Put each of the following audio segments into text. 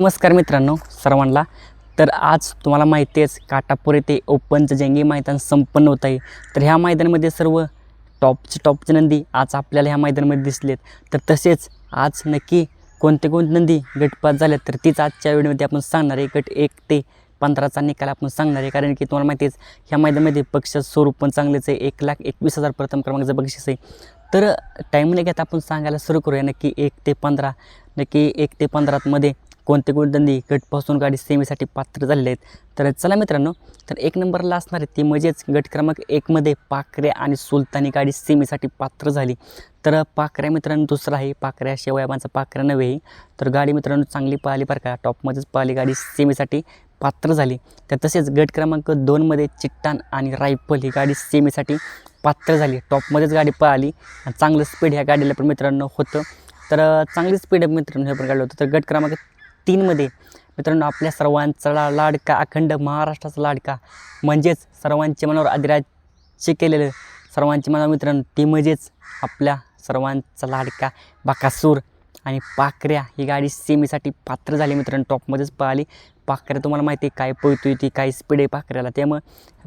नमस्कार मित्रांनो सर्वांना. तर आज तुम्हाला माहिती आहेच काटापूर येथे ओपनचं जंगी मैदान संपन्न होत आहे. तर ह्या मैदानामध्ये सर्व टॉपचे टॉपचे नंदी आज आपल्याला ह्या मैदानामध्ये दिसलेत. तर तसेच आज नक्की कोणते कोणते नंदी गटपात झालेत तर तीच आजच्या व्हिडिओमध्ये आपण सांगणार आहे. गट एक ते पंधराचा निकाल आपण सांगणार आहे. कारण की तुम्हाला माहिती आहेच ह्या मैदानामध्ये बक्षीस स्वरूप पण चांगलेच आहे. एक लाख एकवीस हजार प्रथम क्रमांकाचं बक्षीस आहे. तर टाईम न घेता आपण सांगायला सुरू करूया. नक्की एक ते पंधरा नक्की एक ते पंधरामध्ये कोणते कोणते नंदी गटपासून गाडी सेमीसाठी पात्र झालेले आहेत? तर चला मित्रांनो तर एक नंबरला असणार आहे ती म्हणजेच गट क्रमांक एकमध्ये पाखरे आणि सुलतानी गाडी सेमीसाठी पात्र झाली. तर पाकऱ्या मित्रांनो दुसरा आहे. पाकऱ्या शेवयाबांचा पाकऱ्या नव्हे. तर गाडी मित्रांनो चांगली पाहिली बरं का. टॉपमध्येच पाहिली गाडी सेमीसाठी पात्र झाली. तर तसेच गट क्रमांक दोनमध्ये चिट्टान आणि रायफल ही गाडी सेमीसाठी पात्र झाली. टॉपमध्येच गाडी पळाली आणि चांगलं स्पीड ह्या गाडीला पण मित्रांनो होतं. तर चांगली स्पीड मित्रांनो हे पण गाडलं होतं. तर गट क्रमांक तीनमध्ये. मित्रांनो आपल्या सर्वांचा लाडका अखंड महाराष्ट्राचा लाडका म्हणजेच सर्वांच्या मनावर अधिराज्य केलेलं सर्वांच्या मनावर मित्रांनो ती म्हणजेच आपल्या सर्वांचा लाडका बाकासूर आणि पाकऱ्या ही गाडी सेमीसाठी पात्र झाली मित्रांनो टॉपमध्येच पळाली. पाकऱ्या तुम्हाला माहिती आहे काय पळतोय ती काय स्पीड आहे पाकऱ्याला त्यामुळं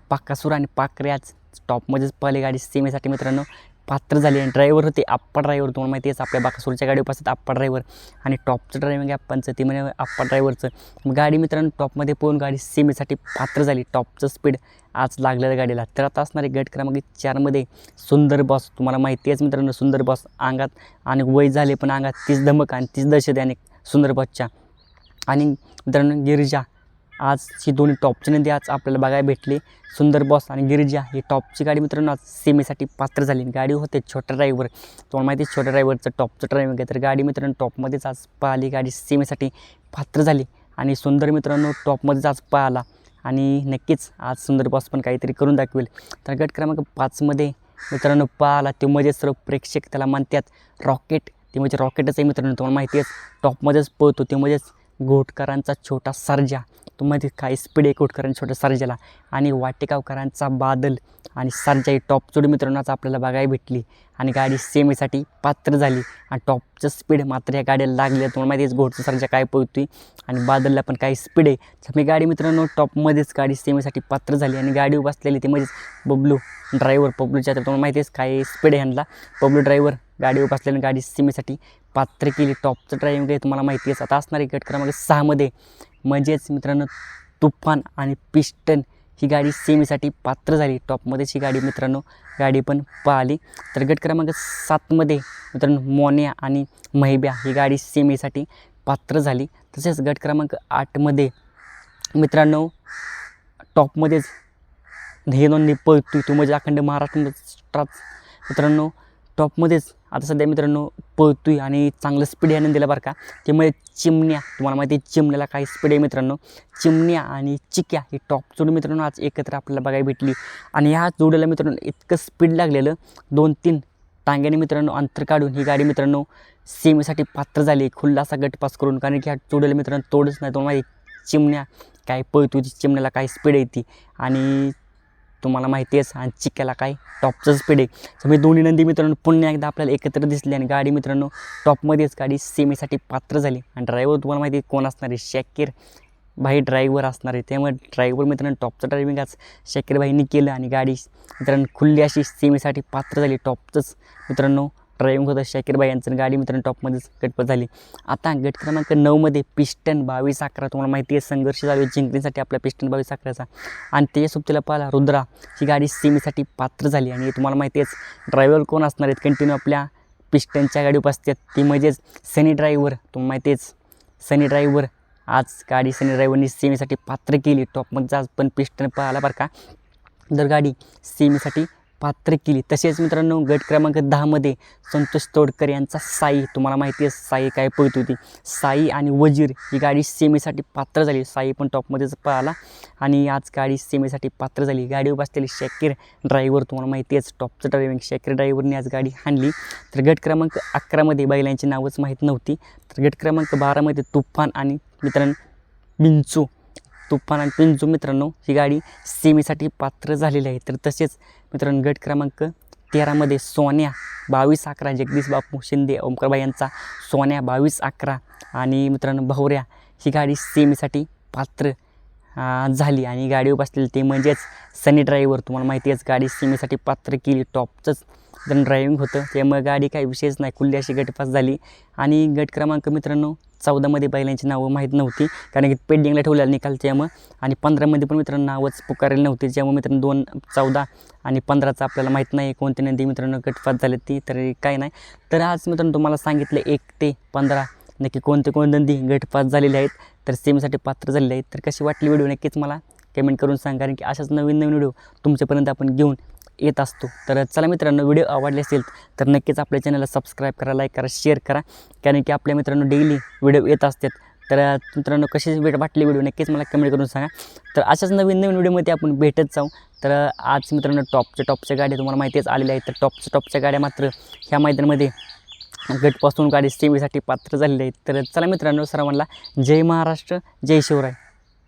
पाकासूर आणि पाकऱ्याच टॉपमध्येच पळाली गाडी सेमीसाठी मित्रांनो. पात्र झाली. आणि ड्रायव्हर होते आप्पा ड्रायव्हर तुम्हाला माहिती आहे आपल्या बाकासूरच्या गाडीवर असतात आप्पा ड्रायव्हर आणि टॉपचं ड्रायव्हिंग आप्पांचं ते म्हणजे आप्पा ड्रायव्हरचं मग गाडी मित्रांनो टॉपमध्ये पोहून गाडी सेमीसाठी पात्र झाली. टॉपचं स्पीड आज लागलेलं गाडीला. तर आता असणारे गट क्रमांक चारमध्ये सुंदर बॉस तुम्हाला माहिती आहेच मित्रांनो सुंदर बॉस अंगात आणि वय झाले पण अंगात तीच धमक आणि तीच दहशत आहे आणि सुंदर बॉसच्या आणि मित्रांनो गिरिजा आज ही दोन्ही टॉपची नदी आज आपल्याला बघायला भेटली. सुंदर बॉस आणि गिरिजा ही टॉपची गाडी मित्रांनो आज सेमीसाठी पात्र झाली. गाडी होते छोट्या ड्रायव्हर तुम्हाला माहिती आहे छोट्या ड्रायव्हरचं टॉपचं ड्रायव्हिंग आहे. तर गाडी मित्रांनो टॉपमध्येच आज पाहिली गाडी सेमीसाठी पात्र झाली. आणि सुंदर मित्रांनो टॉपमध्येच आज पाहिला आणि नक्कीच आज सुंदर बॉस पण काहीतरी करून दाखवेल. तर गट क्रमांक पाचमध्ये मित्रांनो पाहिला ते म्हणजे सर्व प्रेक्षक त्याला म्हणतात रॉकेट ते म्हणजे रॉकेटच आहे मित्रांनो. तुम्हाला माहिती आहे टॉपमध्येच पळतो. ते म्हणजेच घोटकरांचा छोटा सर्जा. तुम्हाला काही स्पीड आहे घोटकरांच्या छोट्या सर्जाला? आणि वाटेगावकरांचा बादल आणि सर्जा ही टॉप जोडी मित्रांनो आज आपल्याला बघायला भेटली. आणि गाडी सेमीसाठी पात्र झाली. आणि टॉपचं स्पीड मात्र या गाडीला लागली. तुम्हाला माहिती आहे घोटचं सर्जा काय पळतोय. आणि बादलला पण काही स्पीड आहे. मी गाडी मित्रांनो टॉपमध्येच गाडी सेमीसाठी पात्र झाली. आणि गाडी बसलेली ती म्हणजेच बबलू ड्रायव्हर पब्लूच्या तर तुम्हाला माहिती आहेच काय स्पीड आहे ह्यांना. बबलू ड्रायव्हर गाडी बसल्याने गाडी सेमीसाठी पात्र केली. टॉपचं ड्रायव्हिंग आहे तुम्हाला माहिती आहे. आता असणारी गट क्रमांक सहामध्ये. म्हणजेच मित्रांनो तुफान आणि पिस्टन ही गाडी सेमीसाठी पात्र झाली. टॉपमध्येच ही गाडी मित्रांनो गाडी पण पाहिली. तर गट क्रमांक सातमध्ये मित्रांनो मोन्या आणि महिब्या ही गाडी सेमीसाठी पात्र झाली. तसेच गट क्रमांक आठमध्ये मित्रांनो टॉपमध्येच हे नोंदणी पळतोय. तू म्हणजे अखंड महाराष्ट्रात मित्रांनो टॉपमध्येच आता सध्या मित्रांनो पळतोय आणि चांगलं स्पीड यानं दिलं बरं का. त्यामुळे चिमण्या तुम्हाला माहिती आहे चिमण्याला काही स्पीड आहे मित्रांनो. चिमण्या आणि चिक्या ही टॉप जोडी मित्रांनो आज एकत्र आपल्याला बघायला भेटली. आणि ह्या जोडीला मित्रांनो इतकं स्पीड लागलेलं दोन तीन टांग्याने मित्रांनो अंतर काढून ही गाडी मित्रांनो सेमीसाठी पात्र झाली. खुल्ला असा गट पास करून कारण की ह्या जोडीला मित्रांनो तोडच नाही. तुम्हाला माहिती चिमण्या काय पळतो चिमण्याला काय स्पीड आहे ती. आणि तुम्हाला माहिती आहेच आणि चिक्याला काय? टॉपचं स्पीड आहे. मी दोन्ही नंदी मित्रांनो पुन्हा एकदा आपल्याला एकत्र दिसली आणि गाडी मित्रांनो टॉपमध्येच गाडी सेमीसाठी पात्र झाली. आणि ड्रायव्हर तुम्हाला माहिती आहे कोण असणार आहे? शॅकीर भाई ड्रायव्हर असणार आहे. त्यामुळे ड्रायव्हर मित्रांनो टॉपचं ड्रायव्हिंग आज शॅकीर भाईंनी केलं आणि गाडी मित्रांनो खुल्ली अशी सेमीसाठी पात्र झाली. टॉपचंच मित्रांनो ड्रायव्हिंग होतं शाकीर भाई यांचं गाडी मित्रांनो टॉपमध्येच गटपत झाली. आता गट क्रमांक नऊमध्ये पिस्टन बावीस अकरा. तुम्हाला माहिती आहे संघर्ष झाले जिंकण्यासाठी आपल्या पिस्टन बावीस अकराचा. आणि त्याच्यासोबत तिला पाहिला रुद्रा. ही गाडी सेमीसाठी पात्र झाली. आणि तुम्हाला माहिती आहेच ड्रायव्हर कोण असणार आहेत? कंटिन्यू आपल्या पिस्टनच्या गाडी उपस्थित ती म्हणजेच सनी ड्रायव्हर तुम्हाला माहिती आहेच सनी ड्रायव्हर आज गाडी सनी ड्रायव्हरनी सेमीसाठी पात्र केली. टॉपमध्ये आज पण पिस्टन पाहिला बरं का. जर गाडी सेमीसाठी पात्र केली. तसेच मित्रांनो गट क्रमांक दहामध्ये संतोष तोडकर यांचा साई तुम्हाला माहिती आहे साई काय पळत होती. साई आणि वजीर ही गाडी सेमीसाठी पात्र झाली. साई पण टॉपमध्येच पळाला आणि आज गाडी सेमीसाठी पात्र झाली. गाडीवर बसलेली शाकीर ड्रायव्हर तुम्हाला माहिती आहेच टॉपचं ड्रायव्हिंग शाकीर ड्रायव्हरने आज गाडी हाणली. तर गट क्रमांक अकरामध्ये बैलांची नावच माहीत नव्हती. तर गट क्रमांक बारामध्ये तुफान आणि मित्रांनो बिंचू तुफान आणि पिंजू मित्रांनो ही गाडी सेमीसाठी पात्र झालेली आहे. तर तसेच मित्रांनो गट क्रमांक तेरामध्ये सोन्या बावीस अकरा जगदीश बापू शिंदे ओमकारबाई यांचा सोन्या बावीस अकरा आणि मित्रांनो भावऱ्या ही गाडी सेमीसाठी पात्र झाली. आणि गाडी बसलेली ते म्हणजेच सनी ड्रायव्हर तुम्हाला माहिती आहेच गाडी सेमीसाठी पात्र केली. टॉपचंच जण ड्रायव्हिंग होतं. त्यामुळे गाडी काही विशेष नाही. खुल्ली अशी गटपास झाली. आणि गट क्रमांक मित्रांनो चौदामध्ये बैलांची नावं माहीत नव्हती. कारण की पेंडिंगला ठेवलेला निकाल त्यामुळं. आणि पंधरामध्ये पण मित्रांनो नावच पुकारलेली नव्हती. त्यामुळे मित्रांनो दोन चौदा आणि पंधराचं आपल्याला माहीत नाही. कोणते नंदी मित्रांनो गटपास झाले ती तर काय नाही. तर आज मित्रांनो तुम्हाला सांगितलं एक ते पंधरा. नक्की कोणते कोणते नंदी गटपास झालेले आहेत. तर सेमीसाठी पात्र झालेले आहेत. तर कशी वाटली व्हिडिओ? नक्कीच मला कमेंट करून सांगा. कारण की अशाच नवीन नवीन व्हिडिओ तुमच्यापर्यंत आपण घेऊन येत असतो. तर चला मित्रांनो व्हिडिओ आवडले असेल तर नक्कीच आपल्या चॅनलला सबस्क्राईब करा लाईक करा शेअर करा. कारण की आपल्या मित्रांनो डेली व्हिडिओ येत असतात. तर मित्रांनो कशी वेळ वाटली व्हिडिओ नक्कीच मला कमेंट करून सांगा. तर अशाच नवीन नवीन व्हिडिओमध्ये आपण भेटत जाऊ. तर आज मित्रांनो टॉपच्या टॉपच्या गाड्या तुम्हाला माहितीच आलेल्या आहेत. तर टॉपच्या टॉपच्या गाड्या मात्र ह्या मैदानामध्ये गटपासून गाडी सेवेसाठी पात्र झालेली आहेत. तर चला मित्रांनो सर्वांना जय महाराष्ट्र जय शिवराय.